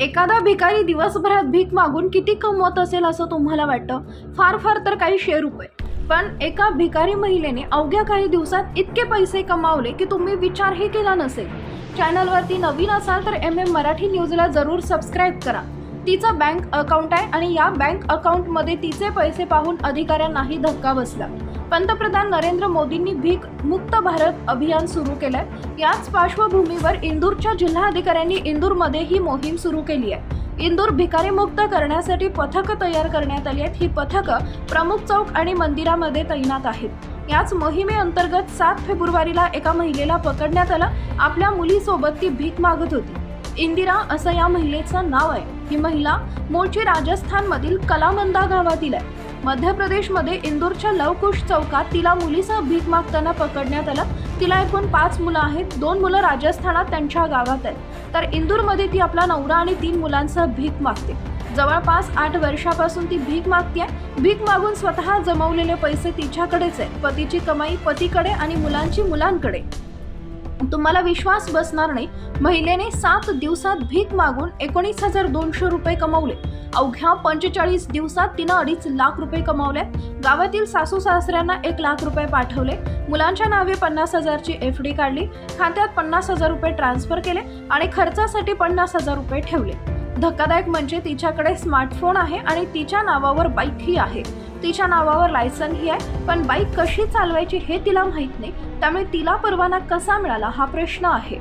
एखादा भिकारी दिवसभरात भीक मागून किती कमवत असेल असं तुम्हाला वाटतं? फार फार तर काही शे रुपये. पण एका भिकारी महिलेने अवघ्या काही दिवसात इतके पैसे कमावले की तुम्ही विचारही केला नसेल. चॅनलवरती नवीन असाल तर एम एम मराठी न्यूजला जरूर सबस्क्राईब करा. तिचं बँक अकाउंट आहे आणि या बँक अकाउंटमध्ये तिचे पैसे पाहून अधिकाऱ्यांनाही धक्का बसला. पंतप्रधान नरेंद्र मोदींनी भीक मुक्त भारत अभियान सुरू केलंय. याच पार्श्वभूमीवर इंदूरच्या जिल्हाधिकाऱ्यांनी इंदूरमध्ये ही मोहीम सुरू केली आहे. इंदूर भिकारीमुक्त करण्यासाठी पथकं तयार करण्यात आली आहेत. ही पथकं प्रमुख चौक आणि मंदिरामध्ये तैनात आहेत. याच मोहिमेअंतर्गत सात फेब्रुवारीला एका महिलेला पकडण्यात आलं. आपल्या मुलीसोबत ती भीक मागत होती. इंदिरा असं या महिलेचं नाव आहे. ही महिला मूळची राजस्थानमधील कलामंदा गावातील आहे. मध्य प्रदेशमध्ये इंदूरच्या लवकुश चौकात तिला मुलीसह भीक मागताना पकडण्यात आलं. तिला एकूण पाच मुलं आहेत. दोन मुलं राजस्थानात त्यांच्या गावात आहेत. तर इंदूरमध्ये ती आपला नवरा आणि तीन मुलांसह भीक मागते. जवळपास आठ वर्षापासून ती भीक मागते भीक मागून स्वतः जमवलेले पैसे तिच्याकडेच आहे. पतीची कमाई पतीकडे आणि मुलांची मुलांकडे. तुम्हाला विश्वास बसणार नाही. महिलेने सात दिवसात भीक मागून एकोणीस हजार दोनशे रुपये कमवले. अवघ्या पंचेचाळीस दिवसात तिनं अडीच लाख रुपये कमावले. गावातील सासू सासऱ्यांना एक लाख रुपये पाठवले. मुलांच्या नावे पन्नास हजारची एफ डी काढली. खात्यात पन्नास हजार रुपये ट्रान्सफर केले आणि खर्चासाठी पन्नास हजार रुपये ठेवले. धक्कादायक म्हणजे तिच्याकडे स्मार्टफोन आहे आणि तिच्या नावावर बाईकही आहे. तिच्या नावावर लायसनही आहे. पण बाईक कशी चालवायची हे तिला माहीत नाही. त्यामुळे तिला परवाना कसा मिळाला हा प्रश्न आहे.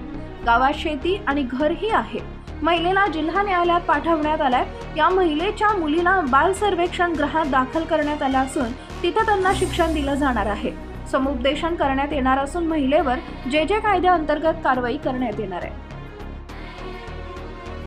गावात शेती आणि घरही आहे. महिलेला जिल्हा न्यायालयात पाठवण्यात आलाय. या महिलेच्या मुलीला बाल सर्वेक्षण गृहात दाखल करण्यात आलं असून तिथं त्यांना शिक्षण दिलं जाणार आहे. समुपदेशन करण्यात येणार असून महिलेवर जे जे कायद्याअंतर्गत कारवाई करण्यात येणार आहे.